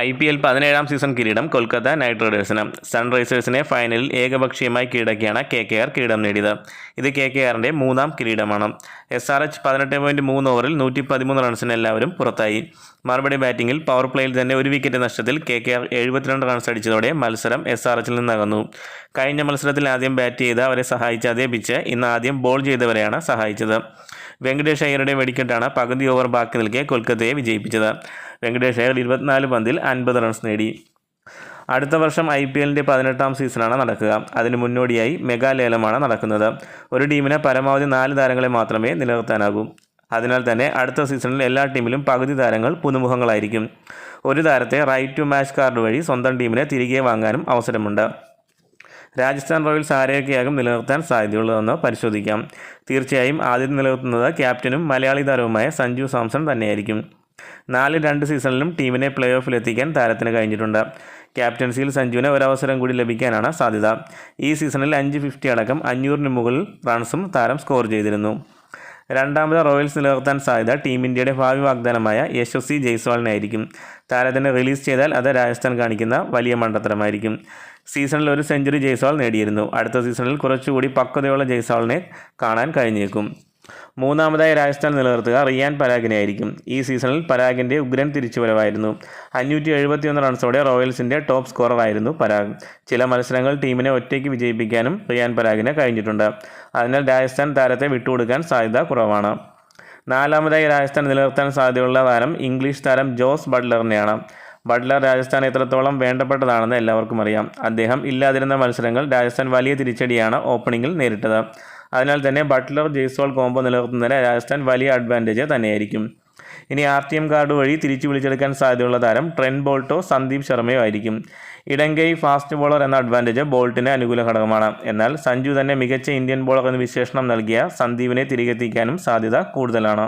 I P L പതിനേഴാം season കിരീടം Kolkata night റൈഡേഴ്സിന്. സൺറൈസേഴ്സിനെ ഫൈനലിൽ ഏകപക്ഷീയമായി കീഴടക്കിയാണ് കെ കെ ആർ കിരീടം നേടിയത്. ഇത് കെ കെ ആറിന്റെ മൂന്നാം കിരീടമാണ്. എസ് ആർ എച്ച് പതിനെട്ട് പോയിന്റ് മൂന്ന് ഓവറിൽ നൂറ്റി പതിമൂന്ന് റൺസിന് എല്ലാവരും പുറത്തായി. മറുപടി ബാറ്റിംഗിൽ പവർ പ്ലേയിൽ തന്നെ ഒരു വിക്കറ്റ് നഷ്ടത്തിൽ കെ കെ ആർ എഴുപത്തിരണ്ട് റൺസ് അടിച്ചതോടെ മത്സരം എസ് ആർ എച്ചിൽ നിന്നകന്നു. കഴിഞ്ഞ മത്സരത്തിൽ ആദ്യം ബാറ്റ് ചെയ്ത് അവരെ സഹായിച്ച അതേ പിച്ച് ഇന്ന് ആദ്യം ബോൾ ചെയ്തവരെയാണ് സഹായിച്ചത്. വെങ്കടേഷ് അയ്യരുടെ വെടിക്കെട്ടാണ് പകുതി ഓവർ ബാക്കി നിൽക്കെ കൊൽക്കത്തയെ വിജയിപ്പിച്ചത്. വെങ്കടേഷ് അയ്യർ ഇരുപത്തിനാല് പന്തിൽ അൻപത് റൺസ് നേടി. അടുത്ത വർഷം ഐ പി എല്ലിന്റെ പതിനെട്ടാം സീസണാണ് നടക്കുക. അതിന് മുന്നോടിയായി മെഗാ ലേലമാണ് നടക്കുന്നത്. ഒരു ടീമിന് പരമാവധി നാല് താരങ്ങളെ മാത്രമേ നിലനിർത്താനാകൂ. അതിനാൽ തന്നെ അടുത്ത സീസണിൽ എല്ലാ ടീമിലും പകുതി താരങ്ങൾ പുതുമുഖങ്ങളായിരിക്കും. ഒരു താരത്തെ റൈറ്റ് ടു മാച്ച് കാർഡ് വഴി സ്വന്തം ടീമിനെ തിരികെ വാങ്ങാനും അവസരമുണ്ട്. രാജസ്ഥാൻ റോയൽസ് ആരെയൊക്കെയാകും നിലനിർത്താൻ സാധ്യതയുള്ളതെന്ന് പരിശോധിക്കാം. തീർച്ചയായും ആദ്യം നിലനിർത്തുന്നത് ക്യാപ്റ്റനും മലയാളി താരവുമായ സഞ്ജു സാംസൺ തന്നെയായിരിക്കും. നാല് രണ്ട് സീസണിലും ടീമിനെ പ്ലേ ഓഫിലെത്തിക്കാൻ താരത്തിന് കഴിഞ്ഞിട്ടുണ്ട്. ക്യാപ്റ്റൻസിയിൽ സഞ്ജുവിന് ഒരവസരം കൂടി ലഭിക്കാനാണ് സാധ്യത. ഈ സീസണിൽ അഞ്ച് ഫിഫ്റ്റി അടക്കം അഞ്ഞൂറിന് മുകളിൽ റൺസും താരം സ്കോർ ചെയ്തിരുന്നു. രണ്ടാമത് റോയൽസ് നിലനിർത്താൻ സാധ്യത ടീം ഇന്ത്യയുടെ ഭാവി വാഗ്ദാനമായ യശസ്വി ജയ്സ്വാളിനായിരിക്കും. താരത്തിനെ റിലീസ് ചെയ്താൽ അത് രാജസ്ഥാൻ കാണിക്കുന്ന വലിയ മണ്ടത്തരമായിരിക്കും. സീസണിൽ ഒരു സെഞ്ചുറി ജയ്സ്വാൾ നേടിയിരുന്നു. അടുത്ത സീസണിൽ കുറച്ചുകൂടി പക്വതയുള്ള ജയ്സ്വാളിനെ കാണാൻ കഴിഞ്ഞേക്കും. മൂന്നാമതായി രാജസ്ഥാൻ നിലനിർത്തുക റിയാൻ പരാഗിനെ ആയിരിക്കും. ഈ സീസണിൽ പരാഗിന്റെ ഉഗ്രൻ തിരിച്ചുവരവായിരുന്നു. അഞ്ഞൂറ്റി എഴുപത്തിയൊന്ന് റൺസോടെ റോയൽസിന്റെ ടോപ്പ് സ്കോററായിരുന്നു പരാഗ്. ചില മത്സരങ്ങൾ ടീമിനെ ഒറ്റയ്ക്ക് വിജയിപ്പിക്കാനും റിയാൻ പരാഗിന് കഴിഞ്ഞിട്ടുണ്ട്. അതിനാൽ രാജസ്ഥാൻ താരത്തെ വിട്ടുകൊടുക്കാൻ സാധ്യത കുറവാണ്. നാലാമതായി രാജസ്ഥാൻ നിലനിർത്താൻ സാധ്യതയുള്ള താരം ഇംഗ്ലീഷ് താരം ജോസ് ബട്ട്ലറിനെയാണ്. ബട്ട്ലർ രാജസ്ഥാൻ എത്രത്തോളം വേണ്ടപ്പെട്ടതാണെന്ന് എല്ലാവർക്കും അറിയാം. അദ്ദേഹം ഇല്ലാതിരുന്ന മത്സരങ്ങൾ രാജസ്ഥാൻ വലിയ തിരിച്ചടിയാണ് ഓപ്പണിങ്ങിൽ നേരിട്ടത്. അതിനാൽ തന്നെ ബട്ട്ലർ ജയ്സ്വാൾ കോംബോ നിലനിർത്തുന്നതിന് രാജസ്ഥാൻ വലിയ അഡ്വാന്റേജ് തന്നെയായിരിക്കും. ഇനി ആർ ടി എം കാർഡ് വഴി തിരിച്ചു വിളിച്ചെടുക്കാൻ സാധ്യതയുള്ള താരം ട്രെൻ ബോൾട്ടോ സന്ദീപ് ശർമ്മയോ ആയിരിക്കും. ഇടങ്കൈ ഫാസ്റ്റ് ബോളർ എന്ന അഡ്വാന്റേജ് ബോൾട്ടിന് അനുകൂല ഘടകമാണ്. എന്നാൽ സഞ്ജു തന്നെ മികച്ച ഇന്ത്യൻ ബോളർ എന്ന് വിശേഷണം നൽകിയ സന്ദീപിനെ തിരികെത്തിക്കാനും സാധ്യത കൂടുതലാണ്.